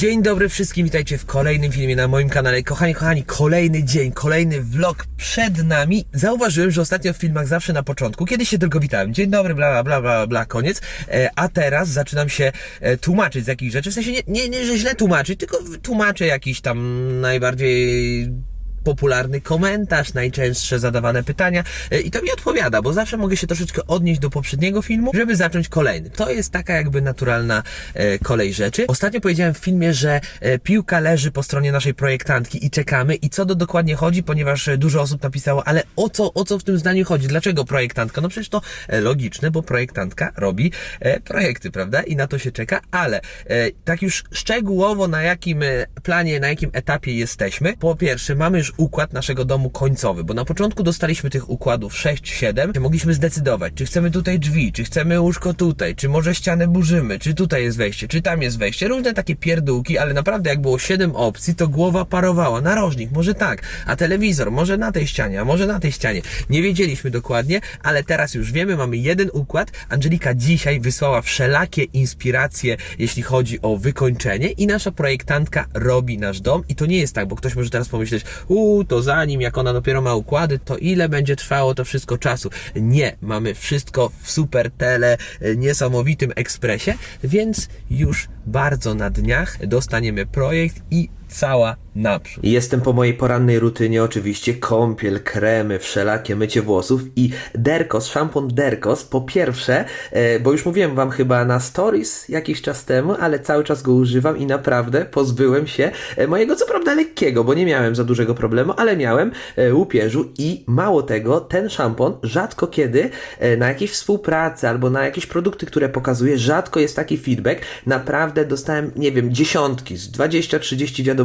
Dzień dobry wszystkim, witajcie w kolejnym filmie na moim kanale. Kochani, kochani, kolejny dzień, kolejny vlog przed nami. Zauważyłem, że ostatnio w filmach zawsze na początku, kiedyś się tylko witałem, dzień dobry, bla, bla, bla, bla, koniec. E, a teraz zaczynam się e, tłumaczyć z jakichś rzeczy, w sensie nie, nie, nie, że źle tłumaczyć, tylko tłumaczę jakiś tam najbardziej popularny komentarz, najczęstsze zadawane pytania e, i to mi odpowiada, bo zawsze mogę się troszeczkę odnieść do poprzedniego filmu, żeby zacząć kolejny. To jest taka jakby naturalna e, kolej rzeczy. Ostatnio powiedziałem w filmie, że e, piłka leży po stronie naszej projektantki i czekamy i co do dokładnie chodzi, ponieważ dużo osób napisało, ale o co, o co w tym zdaniu chodzi? Dlaczego projektantka? No przecież to logiczne, bo projektantka robi projekty, prawda? I na to się czeka, ale tak już szczegółowo na jakim planie, na jakim etapie jesteśmy. Po pierwsze, mamy już układ naszego domu końcowy, bo na początku dostaliśmy tych układów 6-7, mogliśmy zdecydować, czy chcemy tutaj drzwi, czy chcemy łóżko tutaj, czy może ścianę burzymy, czy tutaj jest wejście, czy tam jest wejście. Różne takie pierdółki, ale naprawdę jak było 7 opcji, to głowa parowała. Narożnik, może tak, a telewizor, może na tej ścianie, a może na tej ścianie. Nie wiedzieliśmy dokładnie, ale teraz już wiemy, mamy jeden układ. Angelika dzisiaj wysłała wszelakie inspiracje, jeśli chodzi o wykończenie i nasza projektantka robi nasz dom i to nie jest tak, bo ktoś może teraz pomyśleć, uuu, to zanim, jak ona dopiero ma układy, to ile będzie trwało to wszystko czasu? Nie, mamy wszystko w super tele, e, niesamowitym ekspresie, więc już bardzo na dniach dostaniemy projekt i cała naprzód. Jestem po mojej porannej rutynie oczywiście, kąpiel, kremy, wszelakie mycie włosów i Derkos, szampon Derkos, po pierwsze, e, bo już mówiłem wam chyba na stories jakiś czas temu, ale cały czas go używam i naprawdę pozbyłem się e, mojego co prawda lekkiego, bo nie miałem za dużego problemu, ale miałem e, łupieżu i mało tego, ten szampon rzadko kiedy na jakieś współpracy albo na jakieś produkty, które pokazuję, rzadko jest taki feedback. Naprawdę dostałem, nie wiem, dziesiątki, z 20-30 wiadomości.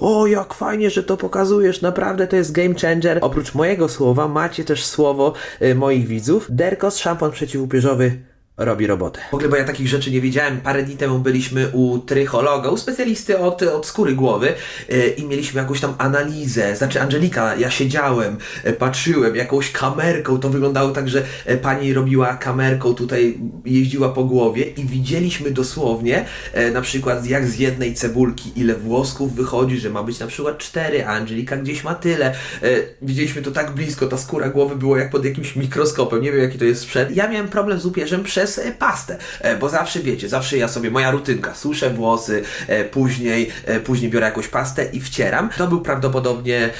O, jak fajnie, że to pokazujesz, naprawdę to jest game changer. Oprócz mojego słowa macie też słowo e, moich widzów. Derkos, szampon przeciwłupieżowy robi robotę. W ogóle, bo ja takich rzeczy nie wiedziałem. Parę dni temu byliśmy u trychologa, u specjalisty od, od skóry głowy yy, i mieliśmy jakąś tam analizę. Znaczy, Angelika, ja siedziałem, e, patrzyłem jakąś kamerką. To wyglądało tak, że e, pani robiła kamerką, tutaj jeździła po głowie i widzieliśmy dosłownie na przykład jak z jednej cebulki ile włosków wychodzi, że ma być na przykład cztery, a Angelika gdzieś ma tyle. Widzieliśmy to tak blisko, ta skóra głowy była jak pod jakimś mikroskopem. Nie wiem jaki to jest sprzęt. Ja miałem problem z upierzem przez e, pastę, e, bo zawsze wiecie, zawsze ja sobie, moja rutynka, suszę włosy, e, później, e, później biorę jakąś pastę i wcieram. To był prawdopodobnie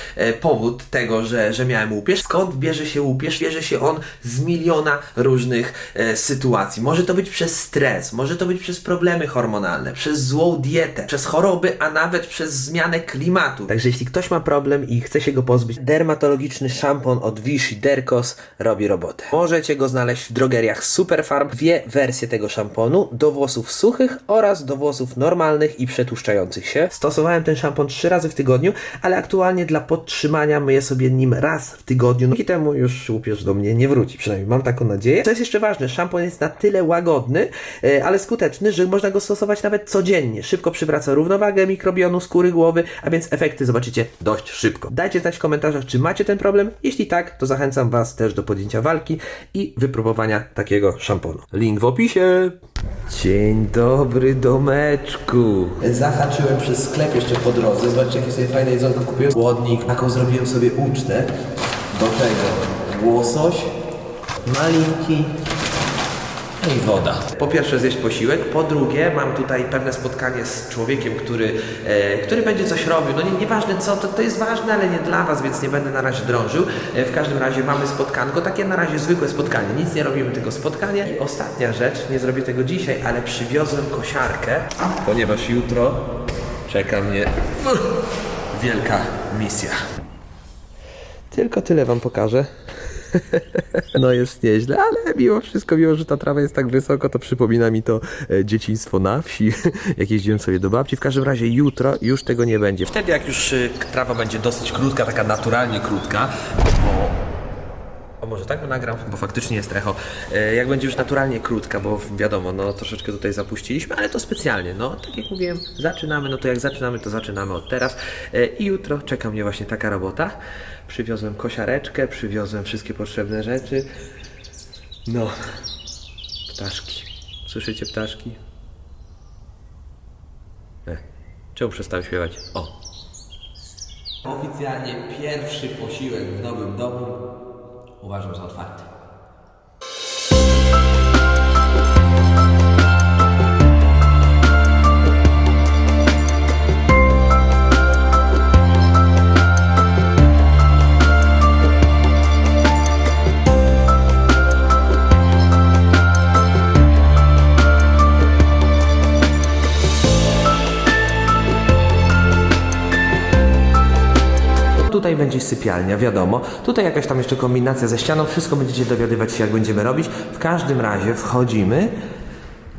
powód tego, że, że miałem łupież. Skąd bierze się łupież? Bierze się on z miliona różnych sytuacji. Może to być przez stres, może to być przez problemy hormonalne, przez złą dietę, przez choroby, a nawet przez zmianę klimatu. Także jeśli ktoś ma problem i chce się go pozbyć, dermatologiczny szampon od Vichy Derkos robi robotę. Możecie go znaleźć w drogeriach Superfarm. Dwie wersje tego szamponu, do włosów suchych oraz do włosów normalnych i przetłuszczających się. Stosowałem ten szampon trzy razy w tygodniu, ale aktualnie dla podtrzymania myję sobie nim raz w tygodniu. Dzięki temu już łupież do mnie nie wróci, przynajmniej mam taką nadzieję. Co jest jeszcze ważne, szampon jest na tyle łagodny, e, ale skuteczny, że można go stosować nawet codziennie. Szybko przywraca równowagę mikrobionu skóry głowy, a więc efekty zobaczycie dość szybko. Dajcie znać w komentarzach, czy macie ten problem. Jeśli tak, to zachęcam Was też do podjęcia walki i wypróbowania takiego szamponu. Link w opisie. Dzień dobry, domeczku. Zahaczyłem przez sklep jeszcze po drodze. Zobaczcie, jakie sobie fajne jedzonko kupiłem. Chłodnik, taką zrobiłem sobie ucztę. Do tego łosoś, malinki, no i woda. Po pierwsze zjeść posiłek, po drugie mam tutaj pewne spotkanie z człowiekiem, który, e, który będzie coś robił. No nie, nieważne co, to, to jest ważne, ale nie dla Was, więc nie będę na razie drążył. E, w każdym razie mamy spotkanko, takie na razie zwykłe spotkanie. Nic nie robimy, tylko spotkanie. I ostatnia rzecz, nie zrobię tego dzisiaj, ale przywiozłem kosiarkę, ponieważ jutro czeka mnie wielka misja. Tylko tyle Wam pokażę. No jest nieźle, ale mimo wszystko, mimo że ta trawa jest tak wysoko, to przypomina mi to e, dzieciństwo na wsi, jak jeździłem sobie do babci. W każdym razie jutro już tego nie będzie. Wtedy jak już y, trawa będzie dosyć krótka, taka naturalnie krótka, bo... O może tak nagram, bo faktycznie jest echo. E, Jak będzie już naturalnie krótka, bo wiadomo, no troszeczkę tutaj zapuściliśmy, ale to specjalnie, no tak jak mówiłem, zaczynamy, no to jak zaczynamy, to zaczynamy od teraz. E, I jutro czeka mnie właśnie taka robota. Przywiozłem kosiareczkę, przywiozłem wszystkie potrzebne rzeczy. No, ptaszki. Słyszycie ptaszki? E, Czemu przestałem śpiewać? O. Oficjalnie pierwszy posiłek w nowym domu uważam za otwarty. Będzie sypialnia, wiadomo. Tutaj jakaś tam jeszcze kombinacja ze ścianą. Wszystko będziecie dowiadywać się, jak będziemy robić. W każdym razie wchodzimy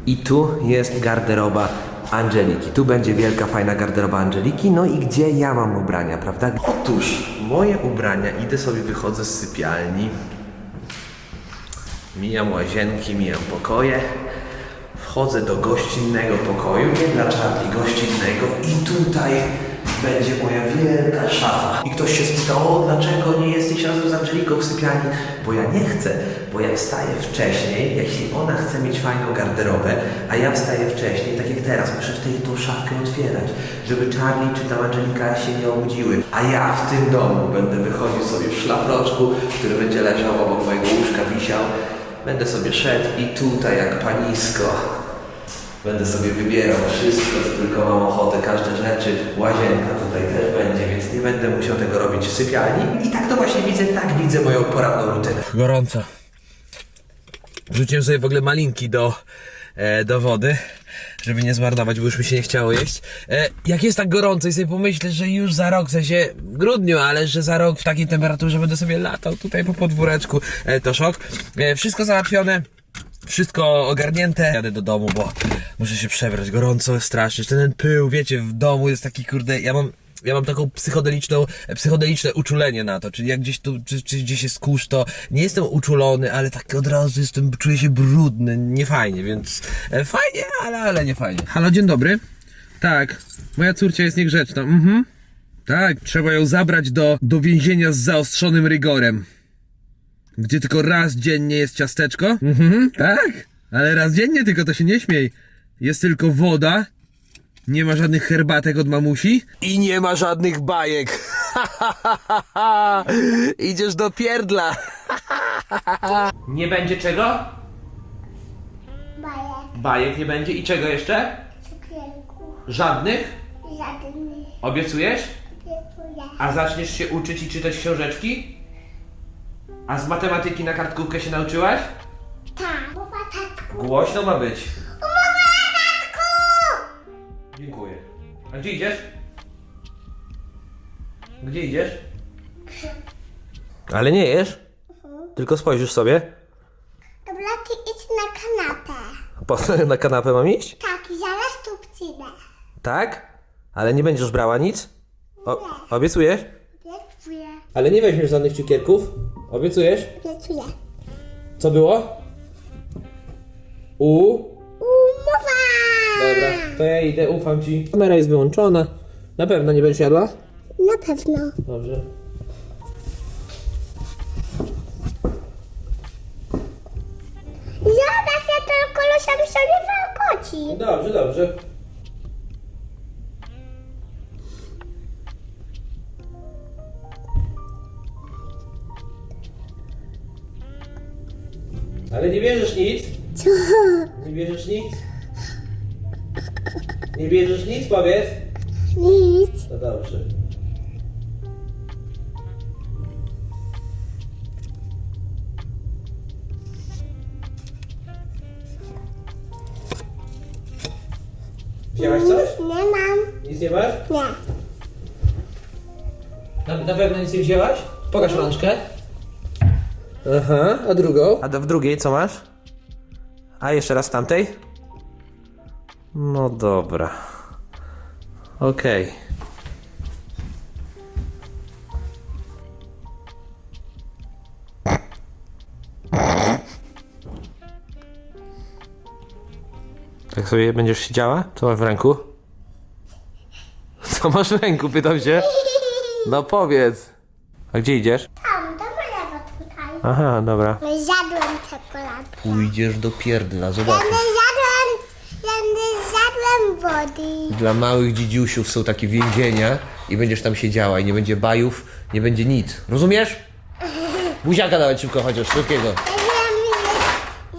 i tu jest garderoba Angeliki. Tu będzie wielka, fajna garderoba Angeliki. No i gdzie ja mam ubrania, prawda? Otóż moje ubrania, idę sobie, wychodzę z sypialni. Mijam łazienki, mijam pokoje. Wchodzę do gościnnego pokoju, nie dla czarni, gościnnego i tutaj będzie moja wielka szafa. I ktoś się spytał, o dlaczego nie jesteś razem z Angeliką w sypialni? Bo ja nie chcę, bo ja wstaję wcześniej, jeśli ona chce mieć fajną garderobę, a ja wstaję wcześniej, tak jak teraz, muszę wtedy tą szafkę otwierać, żeby Charlie czy tam Angelika się nie obudziły. A ja w tym domu będę wychodził sobie w szlafroczku, który będzie leżał obok mojego łóżka, wisiał. Będę sobie szedł i tutaj jak panisko Będę sobie wybierał wszystko, co tylko mam ochotę, każde rzeczy. Łazienka tutaj też będzie, więc nie będę musiał tego robić w sypialni. I tak to właśnie widzę, tak widzę moją poranną rutynę. Gorąco. Rzuciłem sobie w ogóle malinki do, e, do wody, żeby nie zmarnować, bo już mi się nie chciało jeść. E, jak jest tak gorąco i sobie pomyślę, że już za rok, w sensie w grudniu, ale że za rok w takiej temperaturze będę sobie latał tutaj po podwóreczku, e, to szok. E, wszystko załatwione. Wszystko ogarnięte. Jadę do domu, bo muszę się przebrać. Gorąco, strasznie. Ten pył, wiecie, w domu jest taki kurde. Ja mam. Ja mam taką psychodeliczną, psychodeliczne uczulenie na to, czyli jak gdzieś tu, czy, czy gdzieś jest kurz, to nie jestem uczulony, ale tak od razu jestem, czuję się brudny, niefajnie, więc e, fajnie, ale, ale nie fajnie. Halo, dzień dobry. Tak, moja córcia jest niegrzeczna, mhm. Tak, trzeba ją zabrać do, do więzienia z zaostrzonym rygorem. Gdzie tylko raz dziennie jest ciasteczko? Mhm, tak. Ale raz dziennie tylko to się nie śmiej. Jest tylko woda. Nie ma żadnych herbatek od mamusi. I nie ma żadnych bajek. Idziesz do pierdla. nie będzie czego? Bajek, Bajek nie będzie. I czego jeszcze? cukierku, Żadnych? żadny Obiecujesz? dziękuję. A zaczniesz się uczyć i czytać książeczki? A z matematyki na kartkówkę się nauczyłaś? Tak, mowa tatku. Głośno ma być. Mowa tatku! Dziękuję. A gdzie idziesz? Gdzie idziesz? Ale nie jesz? Tylko spojrzysz sobie. Dobra, ty idź na kanapę. Po, na kanapę mam iść? Tak, zaraz tu przyjdę. Tak? Ale nie będziesz brała nic? O, obiecujesz? Obiecuję, Ale nie weźmiesz żadnych cukierków? Obiecujesz? obiecuję. Co było? U? Umowa! Dobra, to ja idę, ufam ci. Kamera jest wyłączona. Na pewno nie będziesz jadła? Na pewno. Dobrze. Zobacz, ja tylko losem sobie warkoci. Dobrze, dobrze. Ale nie bierzesz nic? Co? Nie bierzesz nic? Nie bierzesz nic, powiedz? Nic. No dobrze. Wzięłaś coś? Nic nie mam. Nic nie masz? Nie. Na, na pewno nic nie wzięłaś? Pokaż rączkę. Aha, a drugą? A w drugiej co masz? A jeszcze raz tamtej? No dobra. Okej. Tak sobie będziesz siedziała? Co masz w ręku? Co masz w ręku, pytam się? No powiedz. A gdzie idziesz? Tam, do mojego tutaj. Aha, dobra. Zjadłem czekoladę. Pójdziesz do pierdla, Będę zjadłem, będę zjadłem wody. Dla małych dzidziusiów są takie więzienia i będziesz tam siedziała i nie będzie bajów, nie będzie nic. Rozumiesz? Buziaka dawać szybko chociaż, szybkiego. Ja wiem,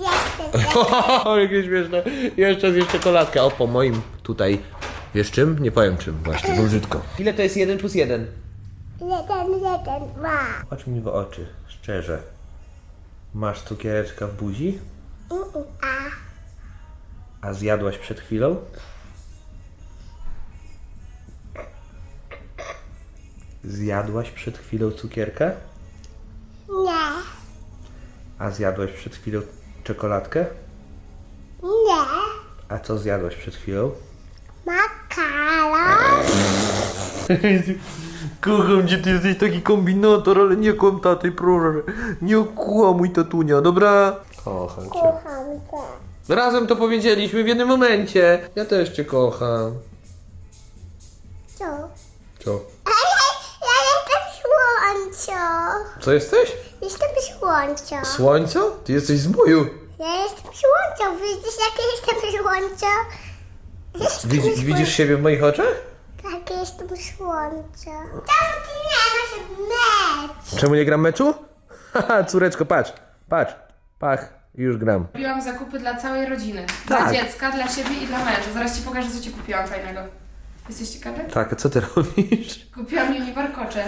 jest, jestem. O, jakie śmieszne. Jeszcze zjeść czekoladkę. O, po moim tutaj. Wiesz czym? Nie powiem czym właśnie, bo brzydko. Ile to jest jeden plus jeden? Jeden, jeden, dwa. Patrz mi w oczy, szczerze. Masz cukiereczka w buzi? A. A zjadłaś przed chwilą? Zjadłaś przed chwilą cukierka? Nie. A zjadłaś przed chwilą czekoladkę? Nie. A co zjadłaś przed chwilą? Makaron. Kocham cię, ty jesteś taki kombinator, ale nie kłam taty, proszę. Nie kłamuj tatunia, dobra? Kocham cię. Kocham cię. Razem to powiedzieliśmy w jednym momencie. Ja też cię kocham. Co? Co? Ale ja jestem słońco. Co jesteś? Jestem słońco. Słońce? Ty jesteś z boju. Ja jestem słońco. Widzisz, jakie jestem słońco? Jestem Widzisz, słońco. widzisz siebie w moich oczach? Tak, jestem słońce. Czemu ty nie masz mecz? Czemu nie gram meczu? Haha, córeczko, patrz, patrz, pach, już gram. Kupiłam zakupy dla całej rodziny. Tak. Dla dziecka, dla siebie i dla męża. Zaraz ci pokażę, co ci kupiłam fajnego. Jesteś ciekawy? Tak, a co ty robisz? Kupiłam mi warkocze.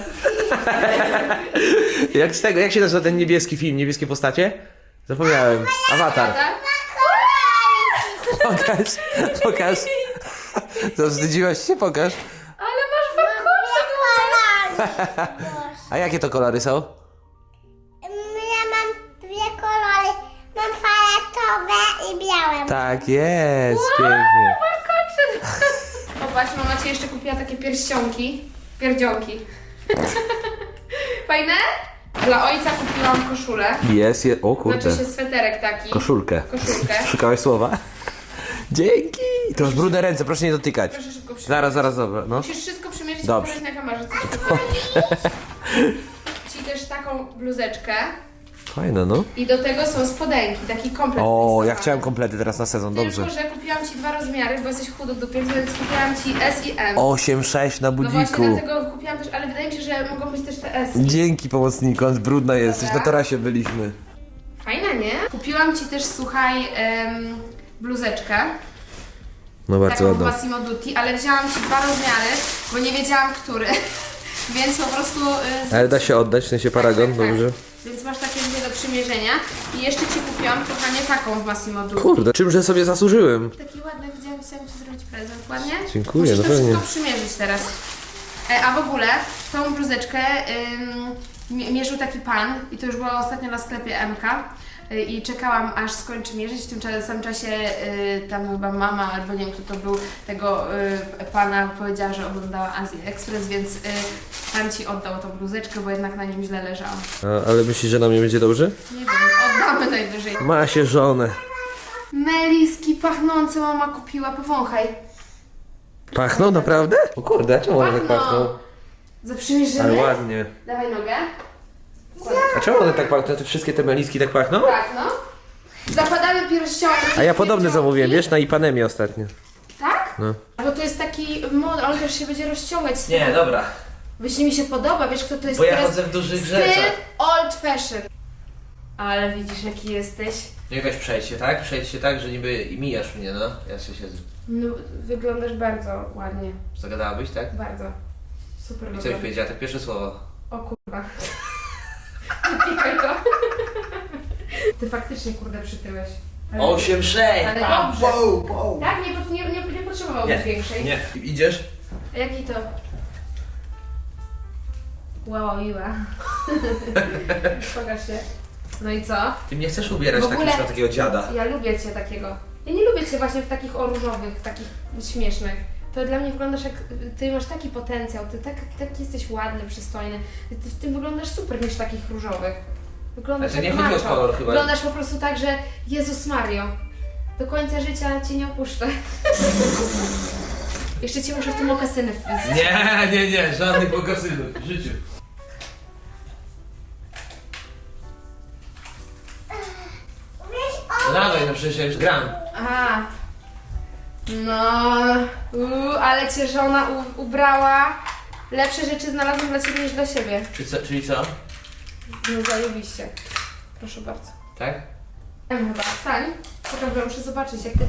Jak z tego, jak się nazywa ten niebieski film, niebieskie postacie? Zapomniałem. Awatar. Pokaż, pokaż. Zawstydziłaś się, pokaż. Ale masz warkocze! A jakie to kolory są? Ja mam dwie kolory. Mam fioletowe i białe. Tak, jest, pięknie. Warkocze! Popatrz, mama ci jeszcze kupiła takie pierścionki. Pierdzionki. Fajne? Dla ojca kupiłam koszulę. Jest, je, o kurde. Znaczy się sweterek taki. Koszulkę. Koszulkę. Szukałeś słowa? Dzięki. To masz brudne ręce, proszę nie dotykać. Proszę szybko przymierzyć. Zaraz, zaraz, dobra, no. Musisz wszystko przymierzyć Dobrze. i pokazać na kamerze, co ci też taką bluzeczkę. Fajne, no. I do tego są spodenki, taki komplet. O, ja chciałem komplety teraz na sezon, dobrze. Tylko, że kupiłam Ci dwa rozmiary, bo jesteś chudo dupiec, więc kupiłam Ci S i M. 8-6 na no właśnie budziku. dlatego kupiłam też, ale wydaje mi się, że mogą być też te S. Dzięki pomocniku, on brudna jesteś, na tarasie byliśmy. Fajna, nie? Kupiłam Ci też, słuchaj, em, bluzeczkę. No bardzo Taką w ładna. Massimo Dutti, ale wzięłam Ci dwa rozmiary, bo nie wiedziałam, który. Więc po prostu... y, Ale da się oddać, w sensie paragon, tak, tak. dobrze. Więc masz takie dwie do przymierzenia. I jeszcze Ci kupiłam, kochanie, taką w Massimo Dutti. Kurde, czymże sobie zasłużyłem? Taki ładny, widziałam, chciałam Ci zrobić prezent, ładnie? Dziękuję, Musisz no to pewnie. wszystko przymierzyć teraz. E, a w ogóle, tą bluzeczkę ym, mi- mierzył taki pan i to już było ostatnio na sklepie MK y, i czekałam aż skończy mierzyć, w tym cza- samym czasie y, tam chyba mama albo nie wiem kto to był, tego y, pana powiedziała, że oglądała Azję Express, więc y, pan Ci oddał tą bluzeczkę, bo jednak na nim źle leżałam. A, ale myślisz, że na mnie będzie dobrze? Nie wiem, oddamy najwyżej. Ma się żonę. Meliski pachnące mama kupiła, powąchaj. Pachną naprawdę? O kurde, czemu one tak Pachną. pachną? Za przymierzymy. Ale ładnie. Dawaj nogę. A czemu one tak pachną? Te wszystkie te meliski tak pachną? Tak, no. Zakładamy pierścionki. A ja podobne zamówiłem, wiesz, na Ipanemie ostatnio. Tak? No. Bo to jest taki mod, on też się będzie rozciągać. dobra. Właśnie mi się podoba, wiesz kto to jest Bo ja teraz? chodzę w dużych Styl rzeczach. old fashion. Ale widzisz jaki jesteś. Jakaś przejdź się, tak? Przejdź się tak, że niby i mijasz mnie, no. Ja się siedzę. No, wyglądasz bardzo ładnie. Zagadałabyś, tak? Bardzo. Super I co byś wyglądasz. powiedziała? Tak pierwsze słowo. O kurwa. Wypikaj to. Ty faktycznie kurde przytyłeś. Ale- 8-6! Ale dobrze. Tak? Nie, pot- nie, nie, nie potrzebowałbyś większej. Nie. Idziesz? A Jaki to? Wow, miła. Pokaż się. No i co? Ty mnie chcesz ubierać W ogóle- na takiego dziada. Ja lubię Cię takiego. Ja nie lubię Cię właśnie w takich o różowych, takich śmiesznych. To dla mnie wyglądasz jak... Ty masz taki potencjał, Ty tak, tak jesteś ładny, przystojny. Ty w tym wyglądasz super niż takich różowych. Wyglądasz to jak nie chodzi o macho. kolor chyba. Wyglądasz po prostu tak, że Jezus Mario. Do końca życia Cię nie opuszczę. Jeszcze Cię muszę w te mokasyny wpisać. Nie, nie, nie, żadnych pokasynów w życiu. Wiesz, o, Dawaj, no przecież ja już gram. A, No, uu, ale cię żona u, ubrała. Lepsze rzeczy znalazłam dla ciebie niż dla siebie. Czyli co? Czyli co? No zajebiście. Proszę bardzo. Tak? Em chyba, stań. Poczekaj, ja muszę zobaczyć jak ty...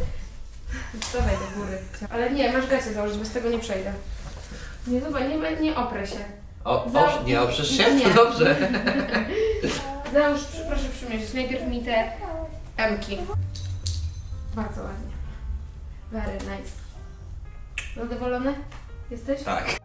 Wstawaj do góry. Ale nie, masz gacie założyć, bez tego nie przejdę. Nie, zobacz, nie, nie oprę się. O, Za- oprz- nie oprzesz się? Nie. To dobrze. Załóż, proszę przymierzyć. Najpierw mi te emki. Bardzo ładnie. Very nice. Zadowolony? Jesteś? Tak.